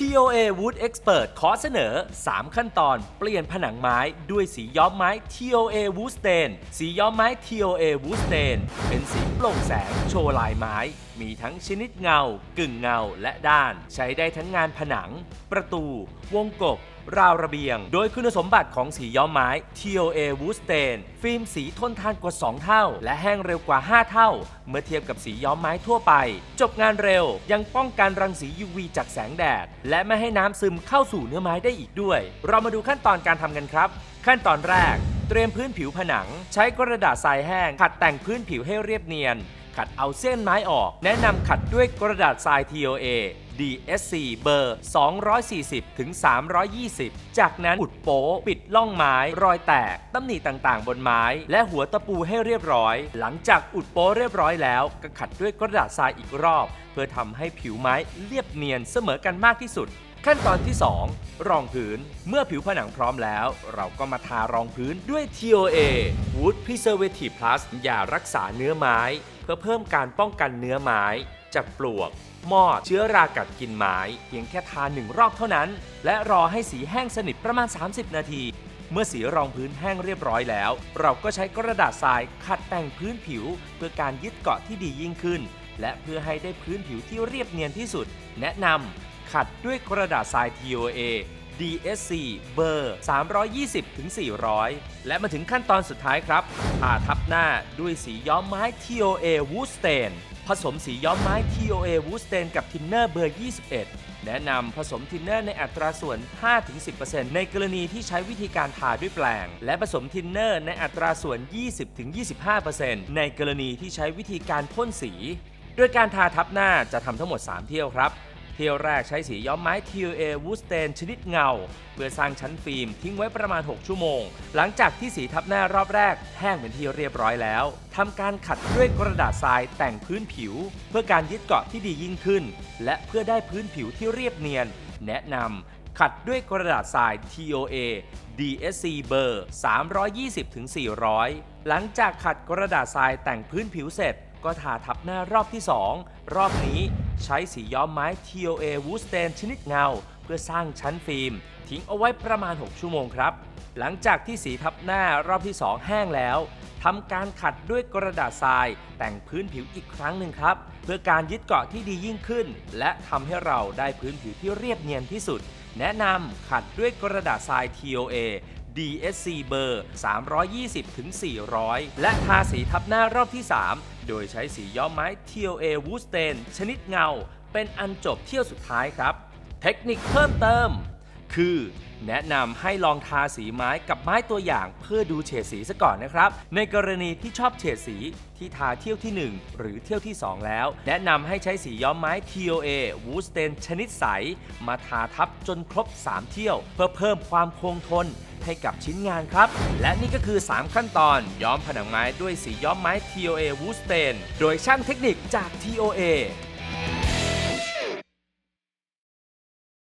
TOA Wood Expert ขอเสนอ 3 ขั้นตอน เปลี่ยนผนังไม้ด้วยสีย้อมไม้ TOA Wood Stain สีย้อมไม้ TOA Wood Stain เป็นสีโปร่งแสงโชว์ลายไม้ มีทั้งชนิดเงา กึ่งเงาและด้าน ใช้ได้ทั้งงานผนัง ประตู วงกบ ราวระเบียง โดยคุณสมบัติของสีย้อมไม้ TOA Wood Stain ฟิล์มสีทนทานกว่า 2 เท่า และแห้งเร็วกว่า 5 เท่า เมื่อเทียบกับสีย้อมไม้ทั่วไป จบงานเร็ว ยังป้องกันรังสี UV จากแสงแดด และไม่ให้น้ำซึมเข้าสู่เนื้อไม้ได้อีกด้วย เรามาดูขั้นตอนการทำกันครับ ขั้นตอนแรก เตรียมพื้นผิวผนัง ใช้กระดาษทรายแห้ง ขัดแต่งพื้นผิวให้เรียบเนียน ขัดเอาเส้นไม้ออก แนะนำขัดด้วยกระดาษทราย TOA DSC เบอร์ 240ถึง320 จากนั้นอุดโป๊ะปิดล่องไม้ รอยแตกตำหนิต่างๆ บนไม้ และหัวตะปูให้เรียบร้อย หลังจากอุดโป๊ะเรียบร้อยแล้ว ก็ขัดด้วยกระดาษทรายอีกรอบ เพื่อทำให้ผิวไม้เรียบเนียนเสมอกันมากที่สุดขั้นตอนที่ 2 รองพื้น เมื่อผิวผนังพร้อมแล้ว เราก็มาทารองพื้นด้วย TOA Wood Preservative Plus ยารักษาเนื้อไม้ เพื่อเพิ่มการป้องกันเนื้อไม้ จากปลวก มอดเชื้อรากัดกินไม้ เพียงแค่ทาหนึ่งรอบเท่านั้น และรอให้สีแห้งสนิทประมาณ 30 นาที เมื่อสีรองพื้นแห้งเรียบร้อยแล้ว เราก็ใช้กระดาษทรายขัดแต่งพื้นผิว เพื่อการยึดเกาะที่ดียิ่งขึ้น และเพื่อให้ได้พื้นผิวที่เรียบเนียนที่สุด แนะนำขัดด้วยกระดาษทราย TOA DSC เบอร์ 320ถึง400 และมาถึงขั้นตอนสุดท้ายครับทาทับหน้าด้วยสีย้อมไม้ TOA Wood Stain ผสมสีย้อมไม้ TOA Wood Stain กับทินเนอร์เบอร์ 21 แนะนำผสมทินเนอร์ในอัตราส่วน 5-10%ในกรณีที่ใช้วิธีการทาด้วยแปลง และผสมทินเนอร์ในอัตราส่วน 20-25%ในกรณีที่ใช้วิธีการพ่นสี โดยการทาทับหน้าจะทำทั้งหมด 3 เที่ยวครับ เที่ยวแรกใช้สีย้อมไม้ TOA Wood Stain ชนิดเงา เพื่อสร้างชั้นฟิล์มทิ้งไว้ประมาณ 6 ชั่วโมง หลังจากที่สีทับหน้ารอบแรกแห้งเป็นที่เรียบร้อยแล้วทำการขัดด้วยกระดาษทรายแต่งพื้นผิว เพื่อการยึดเกาะที่ดียิ่งขึ้น และเพื่อได้พื้นผิวที่เรียบเนียน แนะนำขัดด้วยกระดาษทราย TOA DSC เบอร์ 320-400 หลังจากขัดกระดาษทรายแต่งพื้นผิวเสร็จ ก็ทาทับหน้ารอบที่ 2 รอบนี้ใช้สีย้อมไม้ TOA Wood Stain ชนิดเงา เพื่อสร้างชั้นฟิล์ม ทิ้งเอาไว้ประมาณ 6 ชั่วโมงครับ หลังจากที่สีทับหน้ารอบที่ 2 แห้งแล้วทำการขัดด้วยกระดาษทราย แต่งพื้นผิวอีกครั้งหนึ่งครับ เพื่อการยึดเกาะที่ดียิ่งขึ้น และทำให้เราได้พื้นผิวที่เรียบเนียนที่สุด แนะนำขัดด้วยกระดาษทราย TOA DSC เบอร์ 320ถึง400 และทาสีทับหน้ารอบที่ 3 โดยใช้สีย้อมไม้ TOA Wood Stain ชนิดเงา เป็นอันจบเที่ยวสุดท้ายครับ เทคนิคเพิ่มเติม คือแนะนำให้ลองทาสีไม้กับไม้ตัวอย่างเพื่อดูเฉดสีซะก่อนนะครับ ในกรณีที่ชอบเฉดสีที่ทาเที่ยวที่ 1 หรือเที่ยวที่ 2 แล้ว แนะนำให้ใช้สีย้อมไม้ TOA Wood Stain ชนิดใส มาทาทับจนครบ 3 เที่ยว เพื่อเพิ่มความคงทนให้กับชิ้นงานครับ และนี่ก็คือ 3 ขั้นตอน ย้อมผนังไม้ด้วยสีย้อมไม้ TOA Wood Stain โดยช่างเทคนิคจาก TOA